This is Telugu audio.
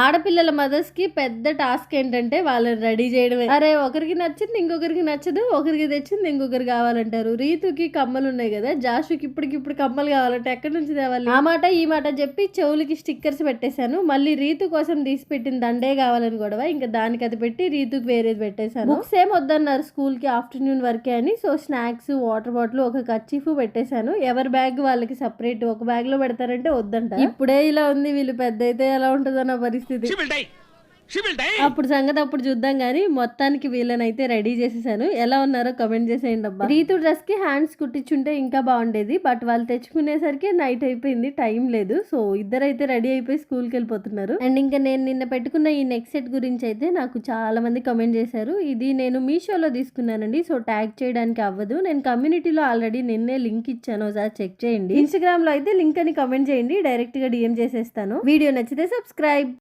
ఆడపిల్లల మదర్స్కి పెద్ద టాస్క్ ఏంటంటే వాళ్ళని రెడీ చేయడమే. అరే ఒకరికి నచ్చింది ఇంకొకరికి నచ్చదు ఒకరికి తెచ్చింది ఇంకొకరు కావాలంటారు. రీతుకి కమ్మలు ఉన్నాయి కదా జాషుకి ఇప్పటికిప్పుడు కమ్మలు కావాలంటే ఎక్కడి నుంచి తేవాలి? ఆ మాట ఈ మాట చెప్పి చెవులకి స్టిక్కర్స్ పెట్టేశాను. మళ్ళీ రీతు కోసం తీసి పెట్టిన దండే కావాలని గొడవ. ఇంకా దానికి అది పెట్టి రీతుకి వేరేది పెట్టేశాను. బుక్స్ ఏం వద్దన్నారు స్కూల్కి ఆఫ్టర్నూన్ వరకే అని. సో స్నాక్స్ వాటర్ బాటిల్ ఒక కచ్చిఫ్ పెట్టేశాను. ఎవరి బ్యాగ్ వాళ్ళకి సపరేట్ ఒక బ్యాగ్లో పెడతారంటే వద్దంట. ఇప్పుడే ఇలా ఉంది వీళ్ళు పెద్ద అయితే ఎలా ఉంటుందో నా పరిస్థితి. అప్పుడు సంగతి అప్పుడు చూద్దాం కానీ మొత్తానికి వీళ్ళనైతే రెడీ చేసేసాను. ఎలా ఉన్నారో కమెంట్ చేసేయండి అబ్బా. రీతు డ్రెస్కి హ్యాండ్స్ కుట్టించుంటే ఇంకా బాగుండేది బట్ వాళ్ళు తెచ్చుకునేసరికి నైట్ అయిపోయింది టైం లేదు. సో ఇద్దరైతే రెడీ అయిపోయి స్కూల్కి వెళ్ళిపోతున్నారు. అండ్ ఇంకా నేను నిన్న పెట్టుకున్న ఈ నెక్ సెట్ గురించి అయితే నాకు చాలా మంది కమెంట్ చేశారు. ఇది నేను మీషోలో తీసుకున్నానండి సో ట్యాగ్ చేయడానికి అవ్వదు. నేను కమ్యూనిటీలో ఆల్రెడీ నిన్నే లింక్ ఇచ్చాను ఒకసారి చెక్ చేయండి. ఇన్స్టాగ్రామ్లో అయితే లింక్ అని కమెంట్ చేయండి డైరెక్ట్గా డిఎం చేసేస్తాను. వీడియో నచ్చితే సబ్స్క్రైబ్